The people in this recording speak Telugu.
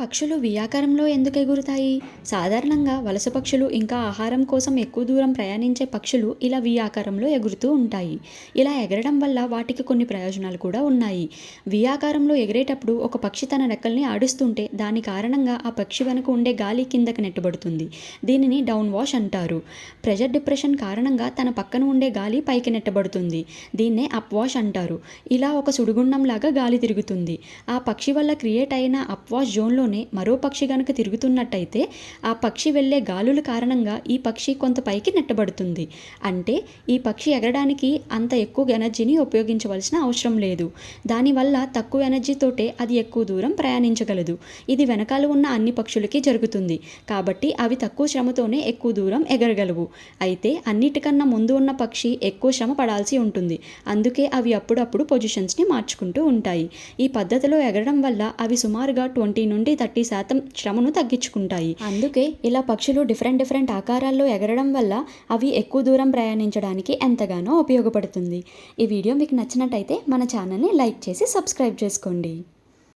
పక్షులు వి ఆకారంలో ఎందుకు ఎగురుతాయి? సాధారణంగా వలస పక్షులు ఇంకా ఆహారం కోసం ఎక్కువ దూరం ప్రయాణించే పక్షులు ఇలా వి ఆకారంలో ఎగురుతూ ఉంటాయి. ఇలా ఎగరడం వల్ల వాటికి కొన్ని ప్రయోజనాలు కూడా ఉన్నాయి. వి ఆకారంలో ఎగిరేటప్పుడు ఒక పక్షి తన రెక్కల్ని ఆడుస్తుంటే దాని కారణంగా ఆ పక్షి వెనుక ఉండే గాలి కిందకి నెట్టబడుతుంది. దీనిని డౌన్ వాష్ అంటారు. ప్రెషర్ డిప్రెషన్ కారణంగా తన పక్కన ఉండే గాలి పైకి నెట్టబడుతుంది. దీన్నే అప్ వాష్ అంటారు. ఇలా ఒక సుడిగుండంలాగా గాలి తిరుగుతుంది. ఆ పక్షి వల్ల క్రియేట్ అయిన అప్ వాష్ జోన్లోనే మరో పక్షి గనుక తిరుగుతున్నట్టయితే ఆ పక్షి వెళ్ళే గాలుల కారణంగా ఈ పక్షి కొంత పైకి నెట్టబడుతుంది. అంటే ఈ పక్షి ఎగరడానికి అంత ఎక్కువ ఎనర్జీని ఉపయోగించవలసిన అవసరం లేదు. దానివల్ల తక్కువ ఎనర్జీతోటే అది ఎక్కువ దూరం ప్రయాణించగలదు. ఇది వెనకాల ఉన్న అన్ని పక్షులకి జరుగుతుంది. కాబట్టి అవి తక్కువ శ్రమతోనే ఎక్కువ దూరం ఎగరగలవు. అయితే అన్నిటికన్నా ముందు ఉన్న పక్షి ఎక్కువ శ్రమ పడాల్సి ఉంటుంది. అందుకే అవి అప్పుడప్పుడు పొజిషన్స్ని మార్చుకుంటూ ఉంటాయి. ఈ పద్ధతిలో ఎగరడం వల్ల అవి సుమారుగా ట్వంటీ నుండి థర్టీ శాతం శ్రమను తగ్గించుకుంటాయి. అందుకే ఇలా పక్షులు డిఫరెంట్ డిఫరెంట్ ఆకారాల్లో ఎగరడం వల్ల అవి ఎక్కువ దూరం ప్రయాణించడానికి ఎంతగానో ఉపయోగపడుతుంది. ఈ వీడియో మీకు నచ్చినట్టయితే మన ఛానల్ని లైక్ చేసి సబ్స్క్రైబ్ చేసుకోండి.